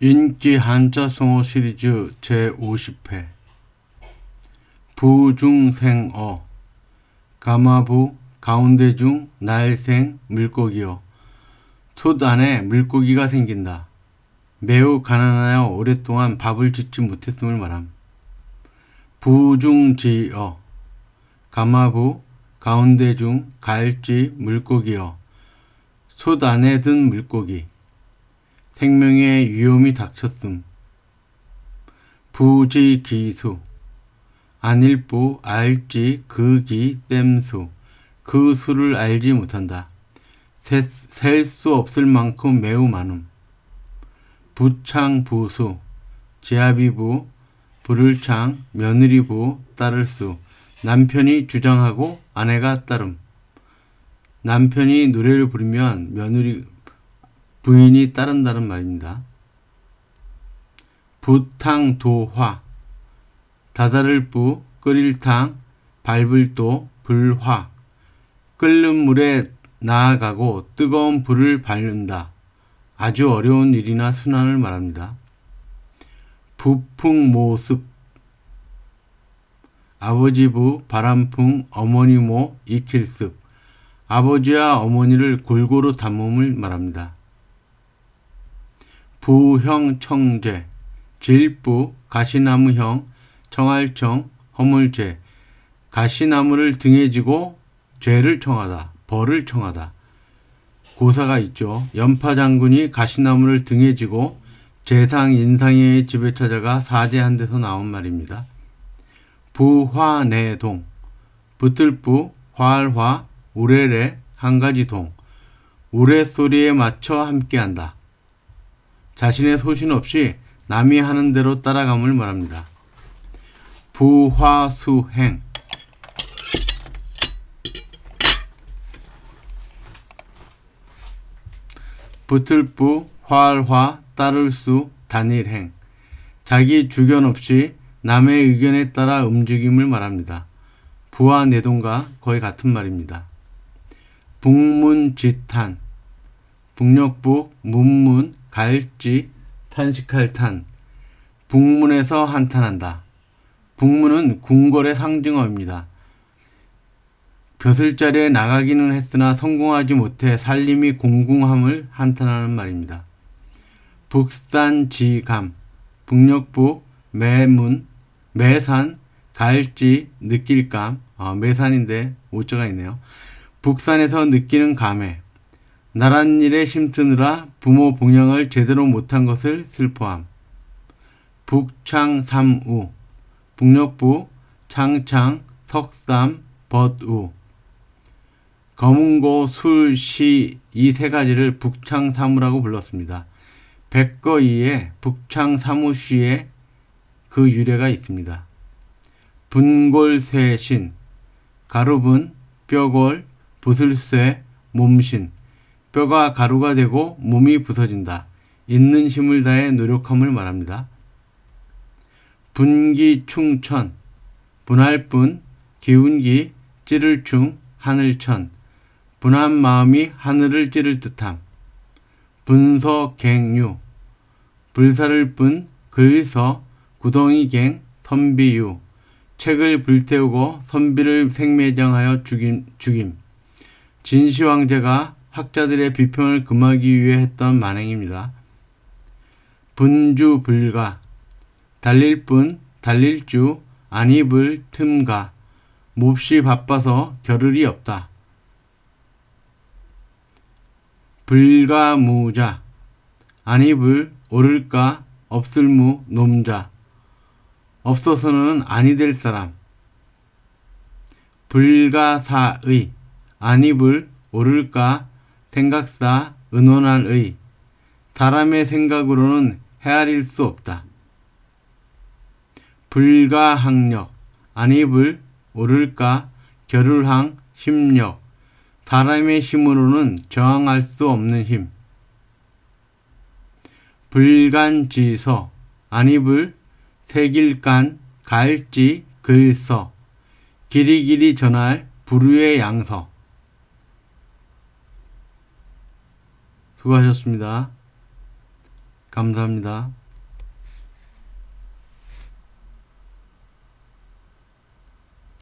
인기 한자 성어 시리즈 제50회. 부중생어. 가마부 가운데 중 날생 물고기여 톳 안에 물고기가 생긴다. 매우 가난하여 오랫동안 밥을 짓지 못했음을 말함. 부중지어. 가마부 가운데 중 갈지 물고기여 솥 안에 든 물고기 생명의 위험이 닥쳤음. 부지기수 안일부 알지 그기 땜수 그 수를 알지 못한다. 셀 수 없을 만큼 매우 많음. 부창부수 제아비부 불을창 며느리부 따를 수 남편이 주장하고 아내가 따름. 남편이 노래를 부르면 며느리 부인이 따른다는 말입니다. 부탕도화 다다를 부 끓일 탕 밟을 도 불화 끓는 물에 나아가고 뜨거운 불을 밟는다. 아주 어려운 일이나 순환을 말합니다. 부풍 모습 아버지 부 바람풍 어머니 모 익힐습 아버지와 어머니를 골고루 담음을 말합니다. 부형청제, 질부, 가시나무형, 청알청, 허물제, 가시나무를 등에 지고 죄를 청하다, 벌을 청하다. 고사가 있죠. 연파 장군이 가시나무를 등에 지고 재상 인상의 집에 찾아가 사죄한 데서 나온 말입니다. 부화내동, 붙을부, 활화, 우레레, 한 가지 동, 우레 소리에 맞춰 함께한다. 자신의 소신 없이 남이 하는 대로 따라감을 말합니다. 부화수행 붙을 부 활화 따를 수 단일행 자기 주견 없이 남의 의견에 따라 움직임을 말합니다. 부와 내동과 거의 같은 말입니다. 북문지탄 북녘북 문문 갈지 탄식할 탄 북문에서 한탄한다. 북문은 궁궐의 상징어입니다. 벼슬 자리에 나가기는 했으나 성공하지 못해 살림이 공공함을 한탄하는 말입니다. 북산지감, 북녘북, 매문, 매산, 갈지, 느낄감, 어, 매산인데 오자가 있네요. 북산에서 느끼는 감회, 나란 일에 힘쓰느라 부모 봉양을 제대로 못한 것을 슬퍼함. 북창삼우, 북녘부, 창창, 석삼, 벗우. 검은고, 술, 시 이 세 가지를 북창사무라고 불렀습니다. 백거이에 북창사무시에 그 유래가 있습니다. 분골쇠신, 가루분, 뼈골, 부슬쇠, 몸신, 뼈가 가루가 되고 몸이 부서진다. 있는 힘을 다해 노력함을 말합니다. 분기충천, 분할분, 기운기, 찌를충, 하늘천, 분한 마음이 하늘을 찌를 듯함. 분서갱유, 불사를 분, 글서, 구덩이갱, 선비유, 책을 불태우고 선비를 생매장하여 죽임, 죽임. 진시황제가 학자들의 비평을 금하기 위해 했던 만행입니다. 분주 불가 달릴 뿐 달릴주 안입을 틈가 몹시 바빠서 겨를이 없다. 불가무자 안입을 오를까 없을무 놈자 없어서는 아니 될 사람 불가사의 안입을 오를까 생각사 은원할 의 사람의 생각으로는 헤아릴 수 없다. 불가항력 안입을 오를까 겨룰항 심력 사람의 힘으로는 저항할 수 없는 힘. 불간지서 안입을 새길간 갈지 글서 길이길이 전할 불후의 양서 수고하셨습니다. 감사합니다.